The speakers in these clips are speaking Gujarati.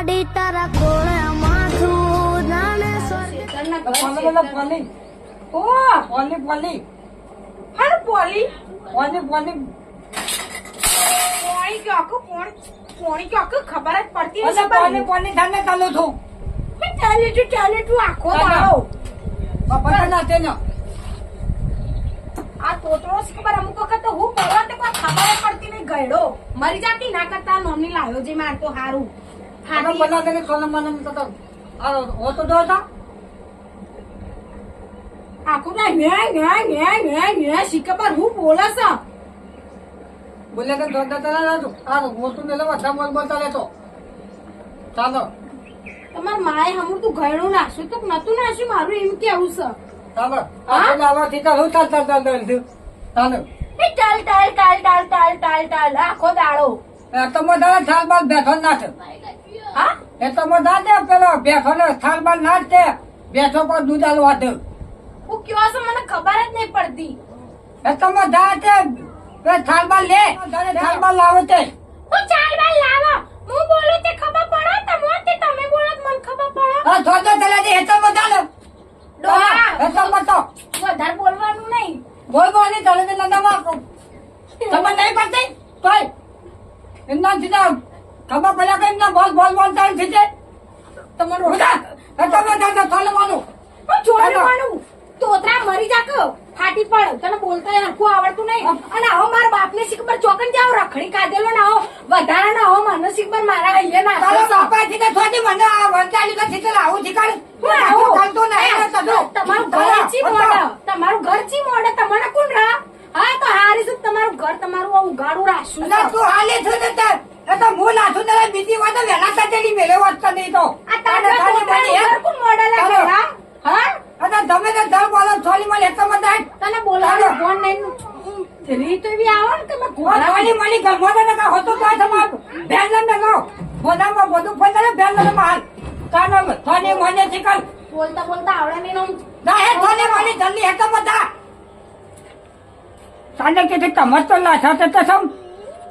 માડી તારા કોળે માથું જાણે સ્વર્ગ તરના ઘર પોલી છે. બોલો પોલી ઓ પોલી પોલી હારું પોલી પોલી પોલી પોણી કે આખું પોણી પોણી કે આખું. ખબર જ પડતી નથી પોલી પોલી થાને ચાલુ છું મેં ચાલે તું ચાલે તું આખો ચાલો. દાડો. ના તેનો. આ તોતરો ખબર અમુક વખત તો હું પડવા તે ખબર પડતી નહીં ગયડો. મરી જાતી ના કરતા નોની લાવ્યો જે માર તો હારું. તો તો આ હો તો દો તા આખું ના ન્યા ન્યા ન્યા ન્યા ન્યા શીખે પર હું બોલે છે બોલે કે દો દા તલા રાજો આ હો તો મેલો બધા બોલ બોલતા લેતો ચાલો તમાર માએ હમું તું ગયડું નાખ્યું તો નતું નાખ્યું મારું એમ કેવું છે ચાલો? આ ચાલ હું ચાલ ચાલ ચાલ ચાલ ચાલો ટાલ ટાલ ટાલ ટાલ ટાલ ટાલ આખો દાડો એ તો મોઢા થાળ બાદ બેઠો ના છે હા? એ તો મોઢા દે પેલો બેઠો ને થાળ ના જ તે બેઠો પર દૂધ આલવા દે. હું કયો છો મને ખબર જ નહીં પડતી. એ તો મોઢા તે થાળ લે. તારે બાદ લાવે તે. હું લાવો. હું બોલું તે ખબર પડે? તમો તે તમે બોલો મને ખબર પડે. આ થોડો તલા દે એ તો બધા લે. ડોહા. એ તો મોટો વધારે બોલવાનું નહીં. બોલ બોલની તલે દે ના માં તમને નહીં પડતી? તોય. એમના સીધા ખબર પડ્યા કે એમના બોલ બોલ બોલ તારી થશે તમારું બધા હું જોડવાનું તોતરા મરી જાકો ફાટી પડ. તને બોલતા હરખું આવડતું નહીં. અને આવો મારા બાપને શીખબર ચોકન જાવ રખડી કાઢેલો ના હો વધારે ના હો મને શીખબર મારા અહીંયા ના તારો બાપા થી કે થોડી મને આ વંચાલી કે થી આવું શીખાડે. હું આવું? ચાલતો નહીં. ને. તમારું ઘર ચી મોડે? તમારું ઘર ચી મોડે? તમને કોણ રા હા તો હારી શું તમારું ઘર તમારું આ ઉગાડું રાખશું. એટલે તું હાલે છો ને તે એ તો હું લાથું ને બીજી વાત વહેલા સાચેલી મેલે વાત તો નહીં તો. આ તારા તારે કોણ મોડે લાગે હા? અને તમે તો દર બોલો છોલી માં લેતો મત તને બોલાવો ફોન નહીં. રીત એવી આવો ને તમે ઘોડા છોલી મળી ગમો ને કા હોતો તો તમારું. બેન ને નો બોલામાં બધું ફોન કરે બેન ને માલ કાનો છોલી મને શીખલ બોલતા બોલતા આવડે નહીં ના હે છોલી મળી જલ્દી હેતો મત તાને કે કમર તો લાછા તે સમ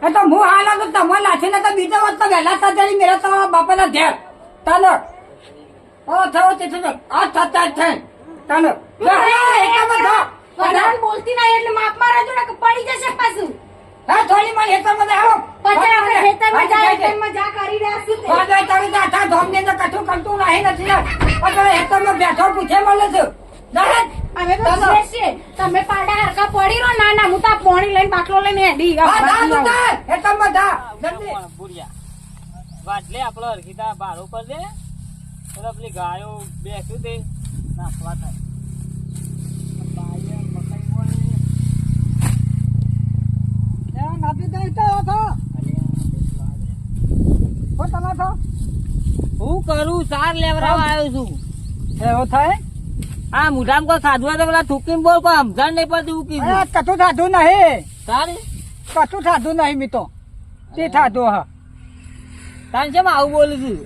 એ તો હું હાલા તો તમારે લાછી ને તો બીજો વાત તો વહેલા સાજરી મેરા તમારા બાપાના ઘેર. ચાલો. ઓ થયો તે થયો આ થતા છે ચાલો. વધારે બોલતી ના એટલે માપ મારા જો પડી જશે પાછું. હા થોડી મને હેતર મને આવો પછી આપણે ખેતરમાં જાય ખેતરમાં જા કરી રહ્યા છું. હવે તમે દાઠા ધોમ ને કઠું કરતું નહીં નથી. પછી હેતરમાં બેઠો પૂછે મળે છે. જાહેર તો છીએ. તમે પાડા હરખા પડી રહો ના ના હું તો પોણી લઈને બાટલો લઈને હેડી હા જા તું જા હેતરમાં જા જલ્દી પણ બુરિયા વાટલે આપણો હરખીતા ભાડો પર દે એટલે પેલી ગાયો બેસ્યું તે. નાખવા થાય. હો તમે કરું ચાર લેવરાવા આવ્યો છું. એવો થાય? આ મુઢામ કોઈ ખાધું તો પેલા થૂકીને બોલ કોઈ સમજણ નહીં પડતી હું કીધું કતું થાતું નહીં તારે કશું થાતું નહીં મીતો તે થાતું હા તારે કેમ આવું બોલું છું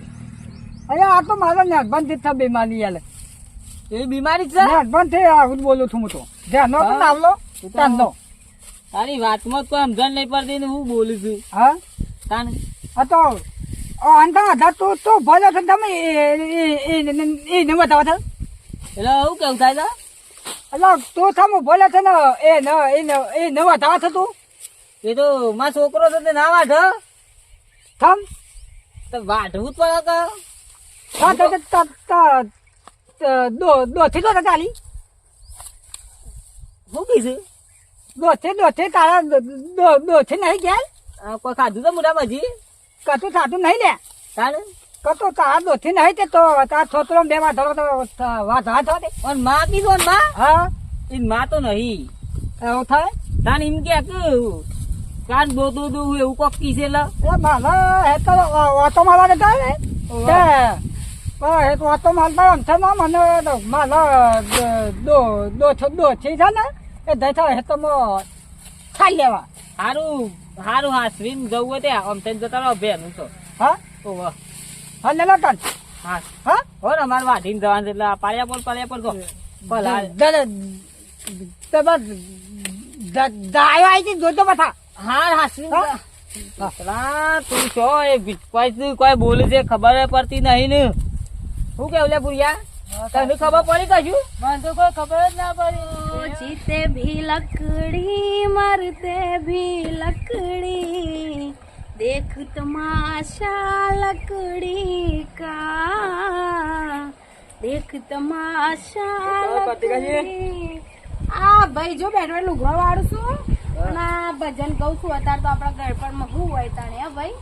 અરે આ તો મારો નાનપણથી થાય બીમારી યાર એ બીમારી છે નાનપણથી આવું બોલું છું હું તો ધ્યાન તો હા? ધ્યાનો તારી વાતમાં કોઈ સમજણ નહીં પડતી ને હું બોલું છું હા તાને આ તો અંધા આધા તો તો ભલે તમે એ ને બતાવો છે એટલે હું કેવું થાય એટલે તું થમ બોલે છે ને એ ન એ નવા એ ન બતાવો છે તું? એ તો માં છોકરો તે ના વાઢ થમ. તો વાઢવું જ પડે હા તો તા તા દો દો થી દો ચાલી શું કીધું? દો થી દો થી તારા દો દો થી નહીં ગયા કોઈ ખાધું તો મોટા પછી કશું ખાધું નહીં લે તારે કતો તારા દોથી નહીં તે તો તાર છોતરો બે વાત ધરો તો વાત હાથ દે અને માં કીધું ને માં? હા? એ માં તો નહીં. એવું થાય? તાન એમ કે કાન દોતું દઉં એવું કોક કીસે લ. એ મારા હે તો ઓટો મારવા દેતા ને? તે હે તો ઓટો મારતા એમ છે ના મને. મારા દો દો છો દો છે ને એ દેતા હે તો મો ખાઈ લેવા. હારું હારું હાસવીન જવું હોય તે આમ થઈને જતા રહો બેનું તો હા? ઓહો હા લેલા કાન. હા. હા? ઓર અમાર વાઢીને જવાનું એટલે પાળ્યા પર પાળ્યા પર તો ભલા. તમાર દાયો આવી જઈ જોતો પાછા. હા હા તું છો એ કોઈ કોઈ બોલે છે ખબર પડતી નહીં ને. શું કેવું લે ભૂરિયા? તને ખબર પડી કશું મને કોઈ ખબર ના પડી. જીતે ભી લકડી મરતે ભી લકડી. देख तमाशा लकड़ी का देख तमाशा लकड़ी આ ભાઈ જો બેઠો લુગડો વાળું છું અને આ ભજન કહું છું અત્યારે તો આપણા ગળપણમાં હું હોય તાણે હે ભાઈ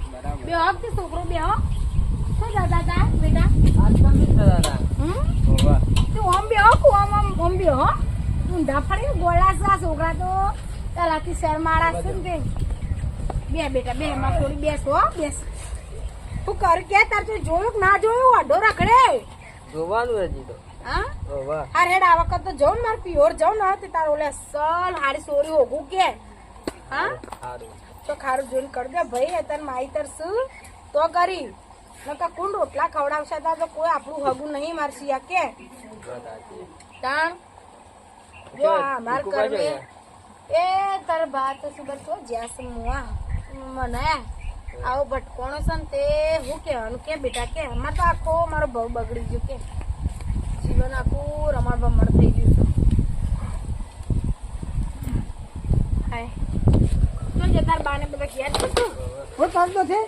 બે હક તે છોકરો બે હક શું દાદા તા બેટા હમ તું ઓમ બે હક ઓમ ઓમ ઓમ બે હો ઊંધા ફરી ગોળા છે આ છોકરા તો તલાથી શરમાળા છે ને તે બે બેટા બે માં થોડી બેસ હો બેસ. તું કર કે તાર તું જોયું ના જોયું? અડો રખડે. જોવાનું હજી તો. હા? અરે આ વખત તો જાઉં માર પ્યોર જાઉં ને તે તારો ઓલે સલ હારી સોરી હોગું કે. હા? તો ખારું જોઈને કર દે ભાઈ અત્યારે માઈતર શું તો કરી. નકર કોણ રોટલા ખવડાવશે? તા તો કોઈ આપણું હગું નહીં મારશી આ કે. તાણ? જો આ માર કરવે એ તાર ભાત સુબર તો જ્યાસ મુઆ મને આવો ભટકોણો છે ને તે હું કહેવાનું કે બેટા કે એમાં તો આખો મારો ભાવ બગડી ગયો કે જીવન આખું રમણ ભમણ થઈ ગયું છે. હાય. તો જે તાર બાને બધા ઘેર છે તું? હું ચાલતો છે.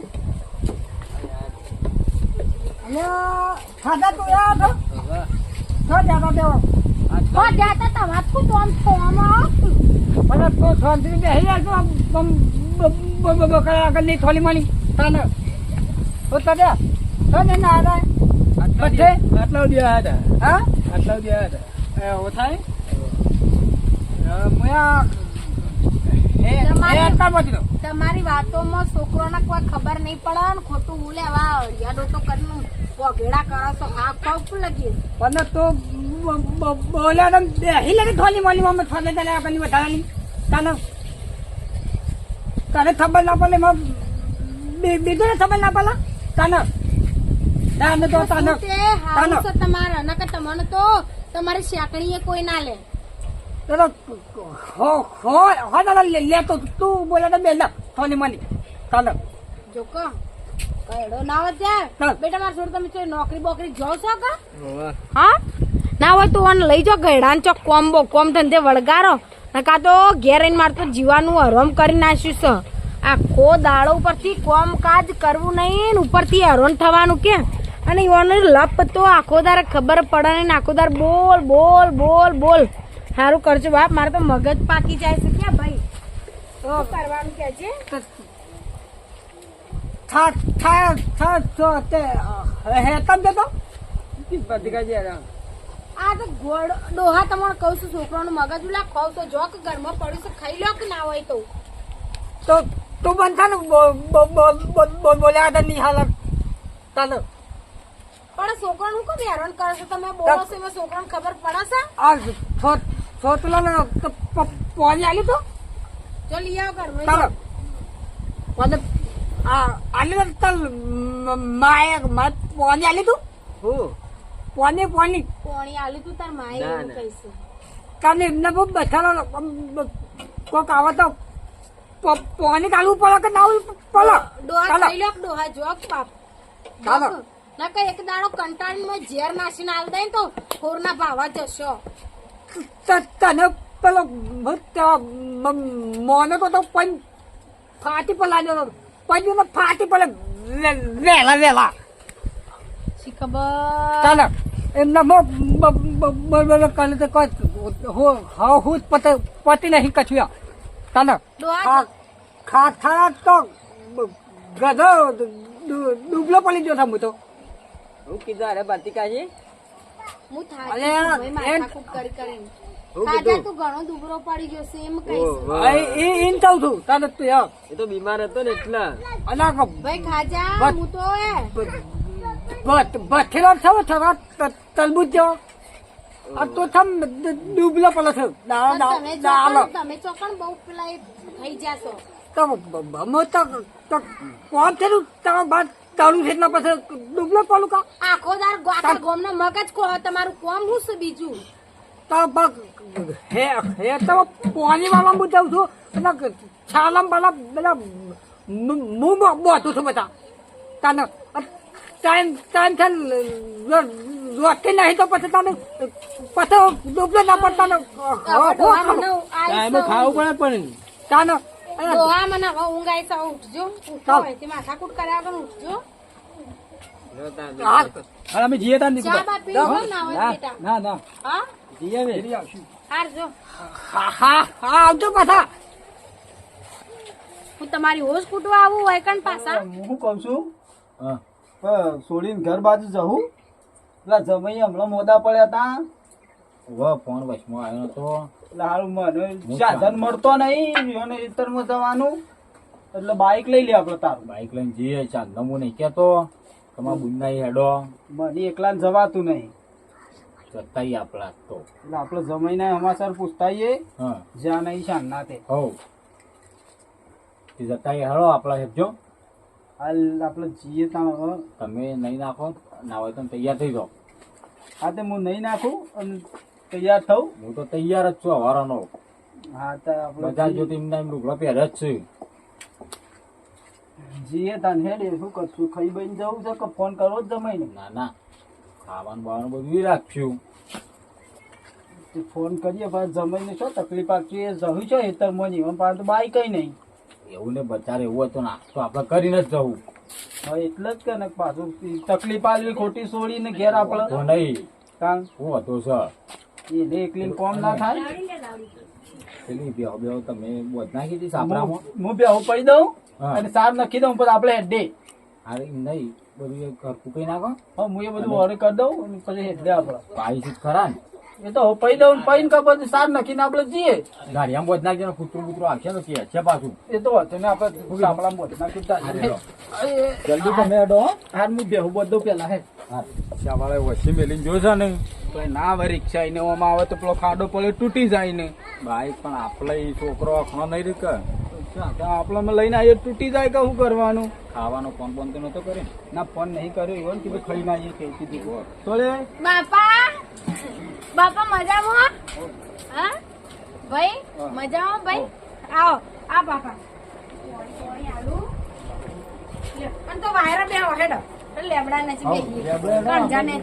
અને ખાધા તું યાર છો જાતા તેવો હો. જાતા તમાર તો આમ થોમાં મને તો શાંતિ જાય તો આમ કર્યા થોલી મળી તને હું તો દે. તો ના આવે બધે? આટલા દિયા હતા. હા? આટલા દિયા હતા. એ ઓ થાય? મુયા તમારે- વાતોમાં છોકરોને કોઈ ખબર નહીં પડે ને ખોટું હું લેવા અડિયાડો તો કરનું વગેડા કરો તો આ ખોપ લગી. પણ તો બોલ્યા તો બેસી લે થોલી મળી મમ્મી થોલે તને આગળની વધારાની. તાને તને ખબર ના પડે એમાં બીજું ને ખબર ના પડે? તને. તને તો તને. તે હારું તમારે. નકર તમને તો તમારી શેકણીએ કોઈ ના લે. તો હો હો હો દાદા લે લે તો તું બોલે તો બે લે. થોલી મળી તને. જો કો. કયડો ના હોય ત્યાં ચાલ. બેટા મારા છોડ તમે કોઈ નોકરી બોકરી જો છો કા હા? ના હોય તો ઓન લઈ જાઓ ગયડા ચોક કોમ બો કોમ ધંધે વળગારો. નકા તો ઘેર આઈને મારે તો જીવાનું હરમ કરી નાખ્યું છે. આખો દાડો ઉપરથી કોમ કાજ કરવું નહીં ને ઉપરથી હરણ થવાનું કે? અને એવાનો લપ તો આખો દાર ખબર પડે નહીં ને આખો દાર બોલ બોલ બોલ બોલ. સારું કરજો બાપ મારે તો મગજ પાકી જાય છે ક્યાં ભાઈ? તો કરવાનું કે છે? થાક થાક થાક તો તે હે તમ દે તો આ તો ગોળ ડોહા તમને કહું છું છોકરાનું મગજ ઉલા ખાવ તો જો કે ઘરમાં પડ્યું છે ખાઈ લો કે ના હોય તો. તો તું બનતા ને બો- બો- બો- બો- બો- બોલ્યા હતા ની હાલત તને. પણ છોકરાનું કોણ હેરાન કરે છે? તમે બોલો છો એમાં છોકરાને ખબર પડે છે? આ છો છોટલા ને તો પ- પોની આલી તો? જો લઈ આવો ચાલો પોને આ આલી તો તલ માય મત પોની આલી તું? હું? પોની પોની પોણી આલી તું તાર માએ ના, એવું ના. તને એમને બહુ બેઠેલો કોક આવે તો પોની કાઢવું પડે કે ના પડે? ડોહા ચાલો. ખાઈ લો ડોહા જો કે બાપ. ચાલો. ના કઈ એક દાડો કંટાળીમાં ઝેર નાસીને આલ દે તો ખોરના ભાવા જશો. ત- તને પેલો મોને તો તો પંચ ફાટી પલાડ્યો પંચ ને ફાટી પડે વેલા વેલા. શી ખબર? ચાલો એમના બહુ બ- બ- બ- બ- કરે તો કોઈ હું હા હું જ પતે નહીં કછુયા ચાલો ડોહા ખા ખા ખા તો ગધો ડૂબલો પડી ગયો હું તો. હું કીધું અરે બાતિકાજી હું થાકી તો બીમાર હતો ને એટલા. અલા ભાઈ ખાજા હું તો એ થયો થયો તલબુજ જેવો. તો થમ ડૂબલો પેલો થયો દાળ તમે ચોકણ બહુ પેલા થઈ જાશો તો અમે તો તો કોણ થયું તમારા બાદ તારું છે પછી ડૂબલો કા? આખો દાર આખા ગોમનો મગજ કો તમારું કોમ હું છે બીજું? તો બસ હે હે તો પાણી વાળા જાઉં છું. છાલમ વાળા બધા હું બોતું છું બધા. તને ટાઈમ ટાઈમ છે રોટલી નહીં તો પછી તને પછી ડૂબલો ના પડતા ને હવે ડોહા મને ટાઈમે ખાવું પડે પણ તાનો ડોહા મને હવે ઊંઘ ઉઠજો ઉઠો ચાલ. અહીંથી માથાકૂટ કર્યા વગર ઉઠજો. હા. અમે તાર નીકળો ને ના હા? આવજો પાછા. હું તમારી હોશ કૂટવા આવું હોય કણ પાછા. હું કહું કઉ છું હા. છોડીને ઘર બાજુ જવું પેલા જમાઈ હમણાં મોદા પડ્યા તા. વાહ ફોન વચમાં આવ્યો તો. એટલે હારું મને સાધન મળતો નહીં અને ખેતરમાં જવાનું. એટલે બાઈક લઈ લે આપડે તારું. બાઈક લઈને જઈએ ચાલ નમું નહીં કેતો તમારા બુનના હેડો. મને એકલા જવાતું નહીં. જતાઈ આપણા તો. એટલે આપડે જમાઈને હમાસર પૂછતાઈએ. હા. જ્યાં નહીં શાંત ના તે. હો તે જતાઈ હેડો આપણા હેડજો હાલ આપણે જઈએ ત્યાં હવે. તમે નહીં નાખો ના હોય તો તૈયાર થઈ જાઓ. હા તે હું નહીં નાખું અને તૈયાર થઉં. હું તો તૈયાર જ છું હવારાનો. હા તો બધા આપણે જો એમના એમ લુગડો પહેરે જ છે. જઈએ તાન હેડે શું કરશું? ખાઈ બઈને જવું છે કે ફોન કરો જ જમાઈને ના? ના ખાવાનું બાવાનું બધું રાખશું. ફોન કરીએ પણ જમાઈને શું તકલીફ આપીએ એ જવું છે હેતરમાં નહીં પણ પાછું બાઈક કઈ નહીં. એવું ને બચારે એવું હોય તો નાસ્તો આપણે કરીને જ જવું. એટલે જ કે ને પાછું તકલીફ આલવી ખોટી છોડીને ઘેર તો નહીં. કારણ હું હતો સર? એને એકલી કોમ ના થાય? પેલી બેહો બેહો તમે બોધ નાખી હતી સાપરામાં? હું બેહો પડી દઉં. અને સાર નખી દઉં પછી આપણે હેડે. અરે નહીં. બધું ઘર કઈ નાખો. હું એ બધું ઓર્ડર કરી દઉં પછી હેડે આપણે. પાઈ ખરા ને. એ તો પૈ દઉં પૈન કે બધું સાર નખીને આપણે જઈએ. ગાડીમાં બોધ નાખીને ને કૂતરું કૂતરું આવશે ને કે છે પાછું. એ તો ને આપણે સાંભળા મોઢ નાખી. જલ્દી તમે અડો હાર હું બેહું બધું પેલા હે. હા. શાવાળે વચ્ચે મેલીને જોશે ને? તો ના હવે રિક્ષા એને ઓમાં આવે તો પેલો ખાડો પડે તૂટી જાય ને. બાઈક પણ આપણે છોકરો આખો નહીં રીકે. કે આપણે લઈને આવીએ તૂટી જાય કે શું કરવાનું? ખાવાનો ફોન બોન તો નતો કરે ના? ફોન નહીં કર્યો એવું કીધું ખાઈ ના આવીએ કે દીધું થોડે બાપા! બાપા મજામાં? હા. ભાઈ મજામાં ભાઈ? આવો આ બાપા. પોણી તો વાયરા બે હેડો. લેબડા ને પહેલા મજામાં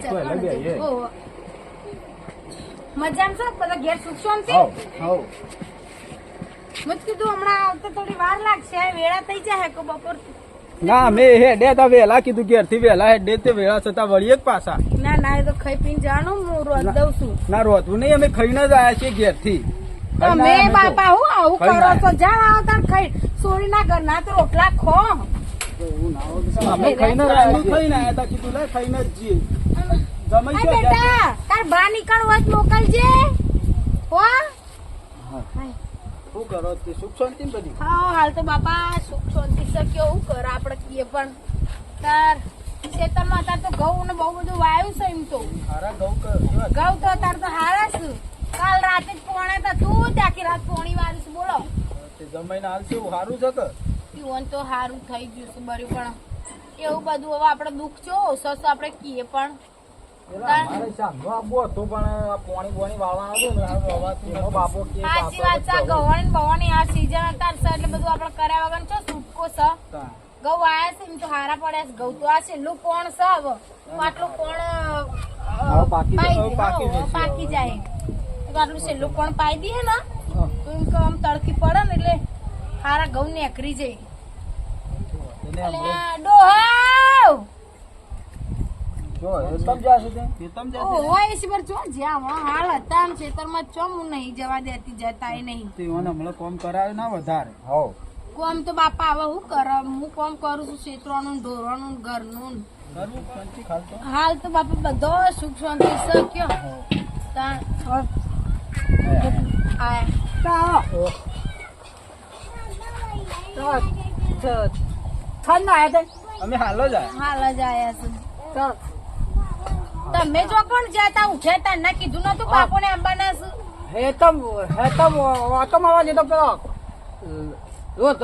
છો? બધા ઘેર સુખ શાંતિ હઉ. હવ મેં જ કીધું હમણાં આવતા થોડી વાર લાગશે વેળા થઈ જાય કે બપોર ના અમે હેડે તા વેલા કીધું ઘેરથી વેલા હેડે તે વેલા છતાં વળીએ જ પાછા. ના ના એ તો ખાઈ પીને જાણો હું રોજ દઉં છું. ના રોતું નહીં અમે ખાઈને જ આવ્યા છીએ ઘેરથી. તમે બાપા હું આવું કરો તો જા જાણ આવતા ખાઈ. સોરી ના કર ના તો રોટલા ખો. અમે ખાઈને. ખાઈને આવ્યા તા કીધું લે ખાઈને જ જઈએ જમાઈ બેટા તાર બા નીકળવો જ મોકલજે. હો? શું કરો તે સુખ શાંતિ બધી? હા હાલ તો બાપા સુખ શાંતિ છે. કેવું કર આપણે કીએ પણ. તાર ખેતરમાં તાર તો ઘઉં ને બહુ બધું વાયું છે એમ તો. હારા ઘઉં ઘઉં તો તાર તો હારા છે. કાલ રાતે જ પોણે તો તું જ આખી રાત પોણી વારીશ બોલો. તે જમાઈને હાલ છે સારું છે કે? પીવન તો હારું થઈ ગયું છે બર્યું પણ. એવું બધું હવે આપણે દુઃખ છો સસ આપણે કીએ પણ. ને ને તા. આયા છે તો હારા પડ્યા છે ઘઉં તો આ છેલ્લું કોણ છે હવે. આટલું કોણ પાકી જાય. તો આટલું છેલ્લું કોણ પાઈ દે ને તો એમ આમ તડકી પડે ને એટલે હારા ઘઉં નેકરી જાય. એને એટલે આ ડોહાવ! કોમ કરાવે ના વધારે. કોમ તો બાપા હવે હું કર હું કોમ કરું છું ક્ષેત્રોનું ને ઢોરોનું ને ઘરનું હાલ તો બાપા બધો સુખ શાંતિ છે કયો? તાણ આયા. તા ખાઈ ના આવ્યા તે? અમે હાલ જ આયા. જ આયા છે. તમે જો પણ જતા ઉઠ્યા તા ના કીધું નતું બાપુને અંબાના છે હેતમ હેતમ વાતમ મારવા જતો પેલો. રોજ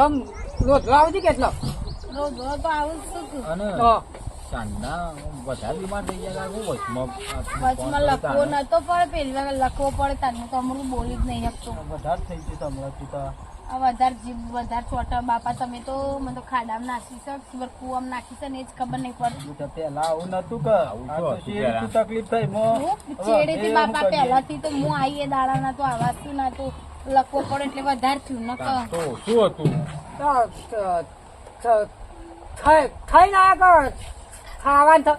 રોજ આવતી કેટલો? રોજ તો આવું તો. સાંજના વધારે બીમાર થઈ ગયા હું વચમાં વચમાં લખવો નતો પડે પેલી વાર લખવો પડે તને તો અમરું બોલી જ નહીં શકતો. વધારે થઈ ગયું તમારા તું. વધારે જીભ વધારે ચોટા બાપા તમે તો મને તો ખાડામાં નાખી ખબર કુવામાં નાખી છે ને એ જ ખબર નહીં પડતી તો પેલા આવું નતું કે આ તકલીફ થઈ મો. ચેડેથી બાપા પહેલાથી તો હું એ દાડા ના તો આવાજતું ના તો લખવો પડે એટલે વધારે થયું ન કહો તો શું હતું? તો ત- ત- થઈ ના ખાવાનું થઈ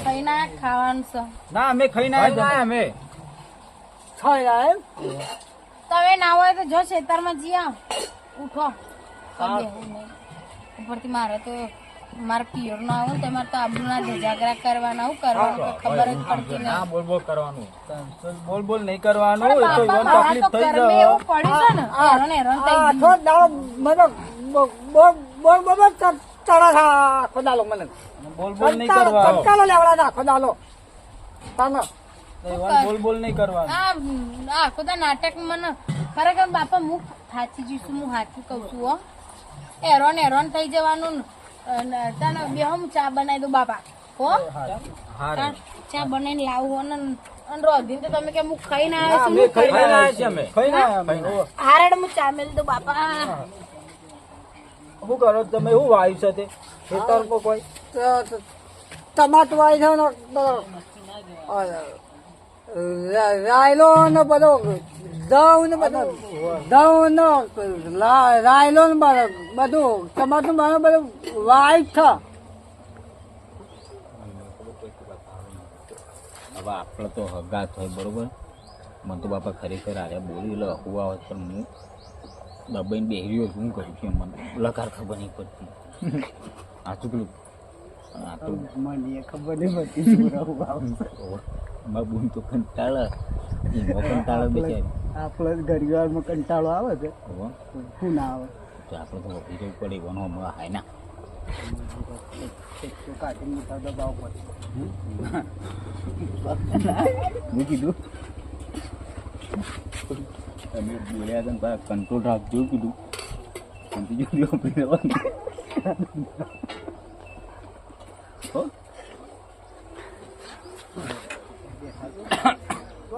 ખાઈ ના ખાવાનું છે. ના અમે ખાઈને ના અમે. થઈ ના એમ? તમે ના હોય તો જો ખેતરમાં જી આવ. ઉઠો. ઉપરથી મારે તો મારે પિયર ના આવું તમારે તો આબરૂના ધજાગરા કરવાના હું કરવાનું તો ખબર જ પડતી ના બોલ બોલ કરવાનું. બોલ બોલ નહીં કરવાનું એ તો તો તકલીફ થઈ જાય એવું પડ્યું છે ને. હેરાન હેરાન થઈ આ ગયું. આખો દાડો મને બોલ બોલ બોલ બોલ ચડા થા આખો દાડો મને. બોલ બોલ નહીં કરવા કરવાનું કંટાળો લેવડા આખો દાડો. તાનો. બોલ બોલ નહીં કરવાનું. આ આ નાટક મને ખરેખર બાપા હું થાચી જઈશું હું હાચું કહું છું હો. એરોન એરોન થઈ જવાનું તને બે હું ચા બનાવી દઉં બાપા હો. ચા બનાવીને લાવું હો ને અને રોધીને તો તમે કે હું ખાઈ ના, આવ્યો છું આવ્યા આવ્યા. હું? ચા મેલી દઉં બાપા. શું કરો તમે? શું વાયુ છે તે? ખેતર કોઈ? ટમાટો વાય છે ને રાયલો ને બધો દઉં ને બધો ઘઉં નો રાયલો ને બધું બધું ટમાટું બધું બધું વાઈટ છે. હવે આપણે તો હગા થાય બરોબર? મને તો બાપા ખરેખર આરે બોલી લો હકું આવે પણ હું દબાઈને બેહી શું કરું છું મને. લકાર ખબર નહીં પડતી. આ શું પેલું આ તો મને ખબર નહીં પડતી શું રહું આવશે. મારા બૂન તો કંટાળે. એમાં કંટાળો બેચારી. આપણે ઘડિયાળમાં કંટાળો આવે છે? શું ના આવે? તો આપણે તો વધી જવું પડે એવાનો હમણાં હાય ના. કીધું. તમે બોલ્યા હતા કંટ્રોલ રાખજો કીધું. કંટ્રોલ વપરી જવાનું હો હા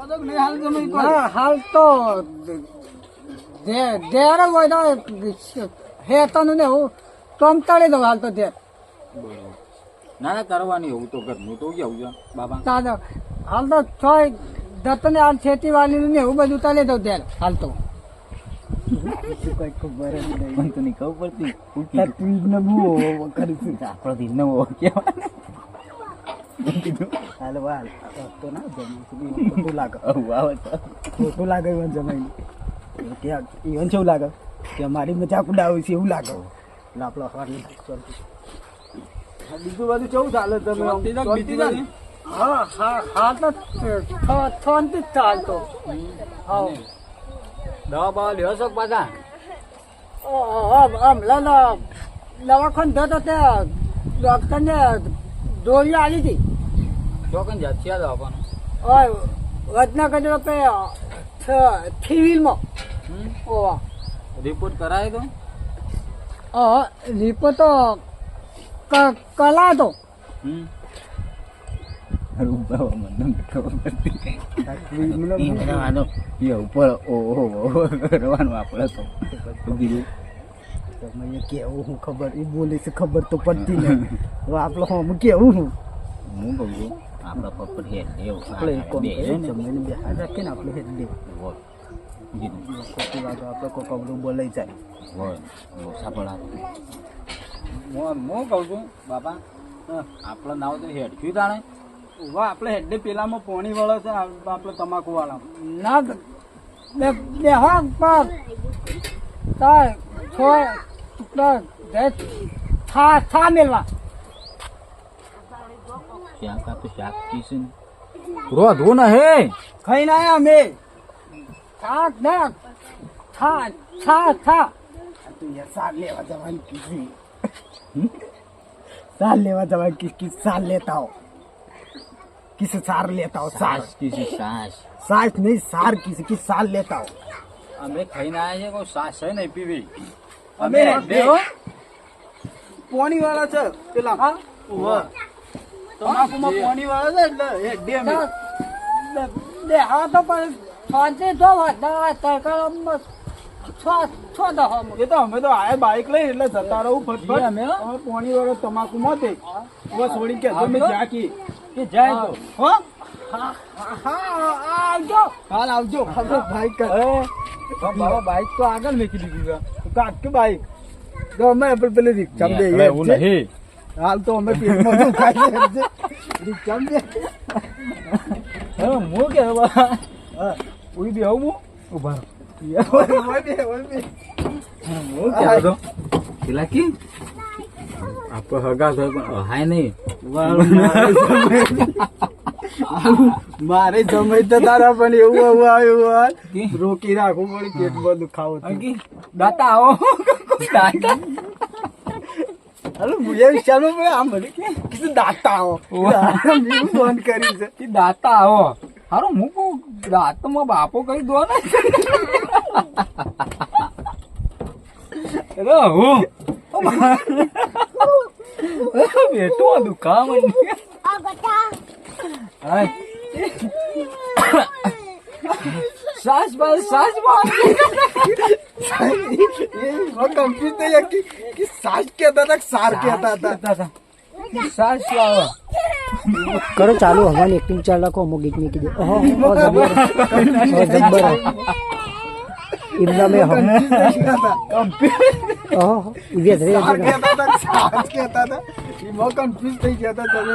હાલ તો જે- હોય તો હેતાનું ને હું કમતાળી દઉં હાલ તો તે ના ના કરવાની એવું તો ઘરનું તો કેવું છે બાબા. તાનો હાલ તો છોય દત્તને હાલ ખેતીવાડીનું ને એવું બધું તાલી દઉં ત્યારે હાલ તો. કઈ ખબર મને તો નહીં ખબર પડતી. તું ને હું આપણો નવો કહેવાય હાલ વાલ તો ના જમે ખોટું લાગે? આવું આવે તો ખોટું લાગે ઈવન કેવું લાગે? કે મારી મજાક ઉડાવે છે એવું લાગે. એટલે આપણો બીજું બધું કેવું ચાલે તમે? છે હા હા તો શાંતિ જ છે તો હા દવા બવા લ્યો છો પાછા? આમ લાલા દવાખાન થતો તે ડોક્ટરને દોરી આવી હતી. ચોકન દવા પણ ઓય વજના કચરો પે થીવીલમાં. ઓવા. રિપોર્ટ કરાય તો? અ રિપોર્ટ તો ક- કલા તો. ઉપર ઓહો કરવાનું આપણે તો શું કેવું હું ખબર? એ બોલે છે ખબર તો પડતી નહીં. હવે આપણો હું કેવું હું? હું કહું છું. આપણા પપ્પર હેડ એવું આપણે બે જમીને બેહાર રાખીએ ને આપણે હેડ દે હોય કીધું ખોટી વાત આપણે કોઈ કબડું બોલાઈ જાય હોય ઓછા પડા હું હું કહું છું બાપા આપણે નાવ તો હેડ ક્યું તાણે વાહ આપણે હેડે પેલામાં પોણી વાળો છે આપણે તમાકુ વાળા ના બે બે હા પર તાર છોય તો જે થા થા મેલવા શાક આપે શાક કીશું રોધવું ને હે ખાઈને આયા અમે થાક ના થા થા થા તું યાર સાર લેવા જવાની કીધી સાર લેવા જવાની કિસ કિસ સાર લેતા હો किस सार लेता हो सार સાસ કીશું સાસ सास नहीं सार किस किस सार लेता हो અમે ખાઈને આવ્યા છે કોઈ સાસ છે નહીં પીવી અમે હેડે હો પોણી વાળા છે પેલા હા તમાકુમાં પોણી વાળા છે એટલે બે- બે હા તો પણ શાંતિ જો તડકા છ છ દહો એ તો અમે તો આયા બાઈક લઈ એટલે જતા રહું ફટફટ. અમે? પોણી વાળો તમાકુ મતે છોડી કે તમે જાકી કે જાય તો. હો? હા આવજો. હાલ આવજો. બાઈક બાબા બાઈક તો આગળ મેકી દીધી છે. કાટ કે બાઈક તો અમે પેલી રિક્ષા બે એવું નહીં. હાલ તો અમે પેટમાં ખાઈ છે? રિક્ષા બે હવે હું કે બા હા ઉઈ આવું હું ઊભા હગા થાય હાય નહીં. મારે જમાઈ તો તારા પણ એવું એવું આવ્યું હોય. રોકી રાખવું પડે પેટમાં દુખાવો. દાતા આવો. દાતા? હાલો હું વિચારો ભાઈ મેં આમ મને કે કીધું દાતા આવો. મેં ફોન કરી છે. કે દાતા આવો. હારું હું કહું દાંતમાં બાપો કઈ દો ને. અરે હું? બેટો સાસ બાસ સાસ બાસ કમ્પ્લીટ થઈ સાસ કહેતા હતા સાર કહેતા હતા. સાસ લાવો. કરો ચાલુ હવાની એક્ટિંગ ચાલ રાખો અમુક ગીત મૂકી કીધું. ઓહો જબ્બર જબ્બર એ હમ ઓહો ઇવે ધરે હતા કન્ફ્યુઝ થઈ ગયા હતા તમે.